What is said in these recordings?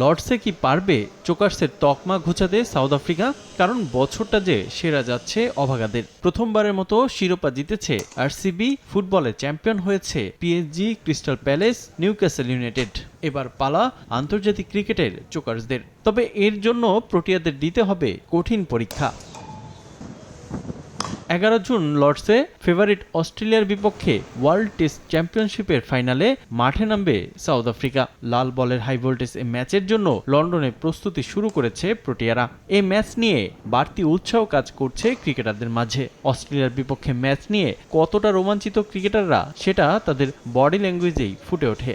লর্ডসে কি পারবে চোকার্সের তকমা ঘোচাতে সাউথ আফ্রিকা? কারণ বছরটা যে সেরা যাচ্ছে অভাগাদের। প্রথমবারের মতো শিরোপা জিতেছে আরসিবি, ফুটবলে চ্যাম্পিয়ন হয়েছে PSG, Crystal Palace, Newcastle United. এবার পালা আন্তর্জাতিক ক্রিকেটের চোকার্সদের। তবে এর জন্য প্রোটিয়াদের দিতে হবে কঠিন পরীক্ষা। এগারো জুন লর্ডসে ফেভারিট অস্ট্রেলিয়ার বিপক্ষে ওয়ার্ল্ড টেস্ট চ্যাম্পিয়নশিপের ফাইনালে মাঠে নামবে সাউথ আফ্রিকা। লাল বলের হাই ভোল্টেজ এই ম্যাচের জন্য লন্ডনে প্রস্তুতি শুরু করেছে প্রোটিয়ারা। এই ম্যাচ নিয়ে বাড়তি উৎসাহ কাজ করছে ক্রিকেটারদের মাঝে। অস্ট্রেলিয়ার বিপক্ষে ম্যাচ নিয়ে কতটা রোমাঞ্চিত ক্রিকেটাররা, সেটা তাদের বডি ল্যাঙ্গুয়েজেই ফুটে ওঠে।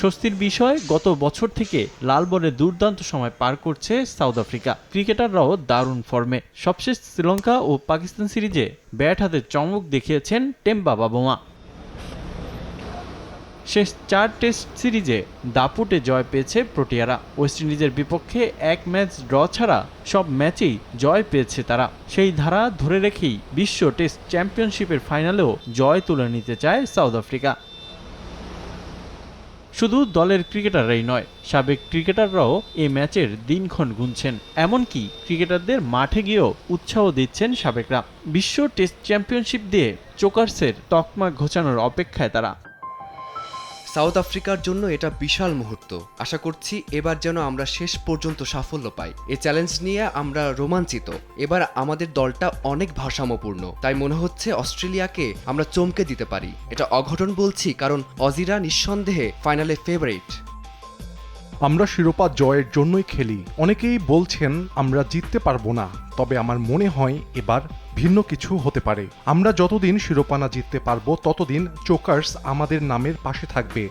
স্বস্তির বিষয়, গত বছর থেকে লাল বলে দুর্দান্ত সময় পার করছে সাউথ আফ্রিকা। ক্রিকেটাররাও দারুণ ফর্মে। সবশেষ শ্রীলঙ্কা ও পাকিস্তান সিরিজে ব্যাট হাতে চমক দেখিয়েছেন টেম্বা বাবুমা। শেষ চার টেস্ট সিরিজে দাপুটে জয় পেয়েছে প্রোটিয়ারা। ওয়েস্ট ইন্ডিজের বিপক্ষে এক ম্যাচ ড্র ছাড়া সব ম্যাচেই জয় পেয়েছে তারা। সেই ধারা ধরে রেখেই বিশ্ব টেস্ট চ্যাম্পিয়নশিপের ফাইনালেও জয় তুলে নিতে চায় সাউথ আফ্রিকা। শুধু দলের ক্রিকেটাররাই নয়, সাবেক ক্রিকেটাররাও এ ম্যাচের দিনক্ষণ গুনছেন। এমনকি ক্রিকেটারদের মাঠে গিয়েও উৎসাহ দিচ্ছেন সাবেকরা। বিশ্ব টেস্ট চ্যাম্পিয়নশিপ দিয়ে চোকার্সের তকমা ঘোচানোর অপেক্ষায় তারা সাউথ আফ্রিকার জন্য এটা বিশাল মুহূর্ত। আশা করছি এবার যেন আমরা শেষ পর্যন্ত সাফল্য পাই। এ চ্যালেঞ্জ নিয়ে আমরা রোমাঞ্চিত। এবার আমাদের দলটা অনেক ভারসাম্যপূর্ণ। তাই মনে হচ্ছে অস্ট্রেলিয়াকে আমরা চমকে দিতে পারি। এটা অঘটন বলছি কারণ অজিরা নিঃসন্দেহে ফাইনালে ফেভারিট আমরা শিরোপা জয়ের জন্যই খেলি। অনেকেই বলছেন, আমরা জিততে পারব না। তবে আমার মনে হয় এবার ভিন্ন কিছু হতে পারে। আমরা যতদিন শিরোপা না জিততে পারব, ততদিন চোকার্স আমাদের নামের পাশে থাকবে।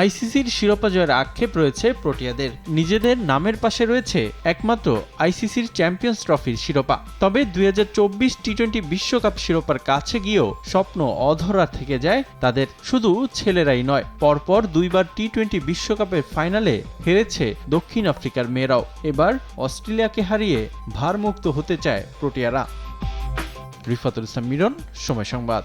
আইসিসির শিরোপা জয়ের আক্ষেপ রয়েছে প্রোটিয়াদের। নিজেদের নামের পাশে রয়েছে একমাত্র আইসিসির চ্যাম্পিয়ন্স ট্রফির শিরোপা। তবে দুই টি টোয়েন্টি বিশ্বকাপ শিরোপার কাছে গিয়েও স্বপ্ন অধরা থেকে যায় তাদের। শুধু ছেলেরাই নয়, পরপর দুইবার টি টোয়েন্টি বিশ্বকাপের ফাইনালে হেরেছে দক্ষিণ আফ্রিকার মেয়েরাও। এবার অস্ট্রেলিয়াকে হারিয়ে ভারমুক্ত হতে চায় প্রোটিয়ারা। রিফাতুল ইসলাম মিরন, সময় সংবাদ।